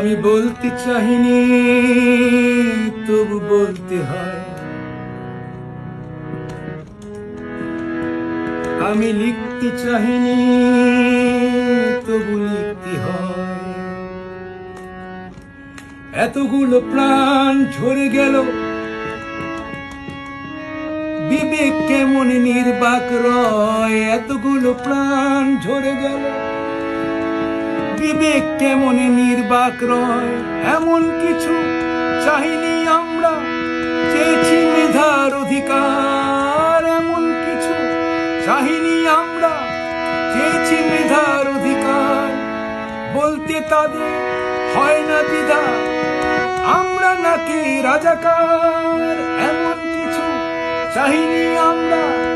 আমি বলতে চাহিনি তবু বলতে হয়। আমি লিখতে চাহিনি তবু লিখতে হয়। এতগুলো প্রাণ ঝরে গেল। বিবেক কেমন নির্বাক রয়, এতগুলো প্রাণ ঝরে গেল। বিবেক কেমন নির্বাক রয়। এমন কিছু চাহিনি আমরা, চেয়েছি মেধার অধিকার। এমন কিছু চাহিনি আমরা, চেয়েছি মেধার অধিকার। বলতে তাদের হয় না দ্বিধা, আমরা নাকি রাজাকার। এমন কিছু চাহিনি আমরা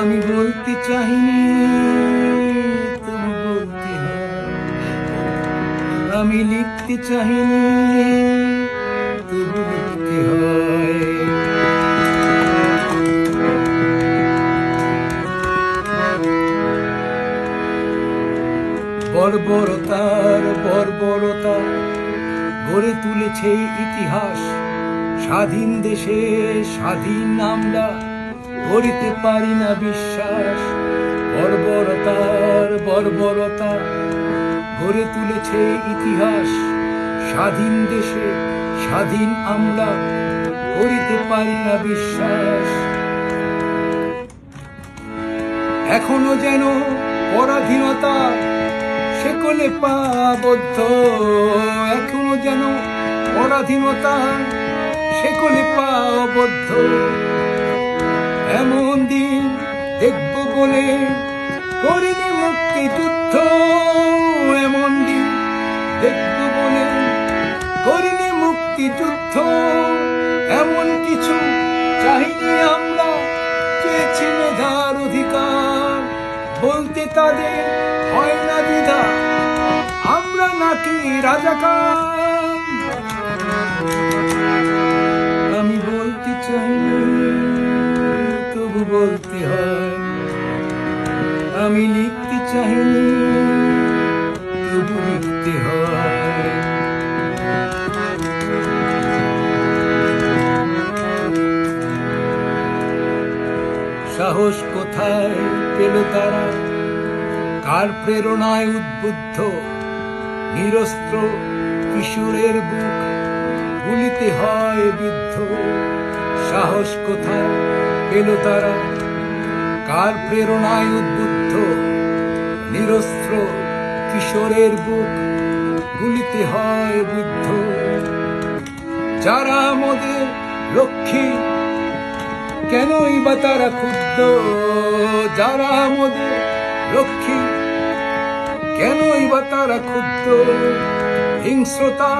আমি বলতে চাহিনি তুমি বলতে আমি লিখতে চাহিনি তবু লিখতে হয়। বর্বরতার বর্বরতা গড়ে তুলেছে ইতিহাস। স্বাধীন দেশে স্বাধীন আমরা গড়িতে পারি না বিশ্বাস। বর্বরতার বর্বরতা গড়ে তুলেছে ইতিহাস। স্বাধীন দেশে স্বাধীন আমরা করিতে পারি না বিশ্বাস। এখনও যেন পরাধীনতা সেকলে পাবদ্ধ। এখনও যেন পরাধীনতা সেকলে পাবদ্ধ এমন দিন দেখব বলে করিনি মুক্তি যুদ্ধ এমন দিন দেখব বলে করিনি মুক্তি যুদ্ধ এমন কিছু চাহিনি আমরা, চেয়েছি মেধার অধিকার। বলতে তাদের হয় না দ্বিধা, আমরা নাকি রাজাকার। সাহস কোথায় পেল তারা? কার প্রেরণায় উদ্বুদ্ধ? নিরস্ত্র কিশোরের বুক গুলিতে হয় বিদ্ধ। সাহস কোথায় পেল তারা? কার প্রেরণায় উদ্বুদ্ধ? নিরস্ত্র কিশোরের বুক গুলিতে হয় বিদ্ধ। যারা আমাদের লক্ষ্মী কেনই বা তারা ক্ষুব্ধ? যারা আমাদের লক্ষ্মী কেনই বা তারা ক্ষুব্ধ? হিংস্রতা,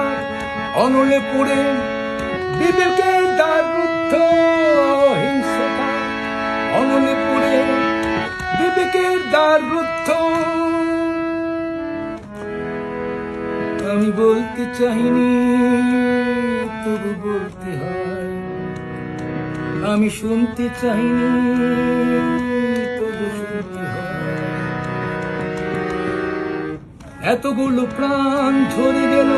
অনলে পড়ে বিবেকের দ্বার রুদ্ধ হিংস্রতা, অনলে পড়ে বিবেকের দ্বার রুদ্ধ আমি বলতে চাইনি, তবু বলতে আমি শুনতে চাইনি এতগুলো প্রাণ ঝরে গেল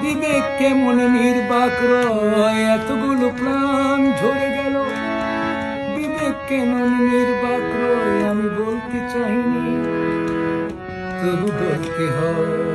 বিবেক কেমন নির্বাক রয়। এতগুলো প্রাণ ঝরে গেল বিবেক কেমন নির্বাক রয়। আমি বলতে চাইনি, তবু বলতে হয়।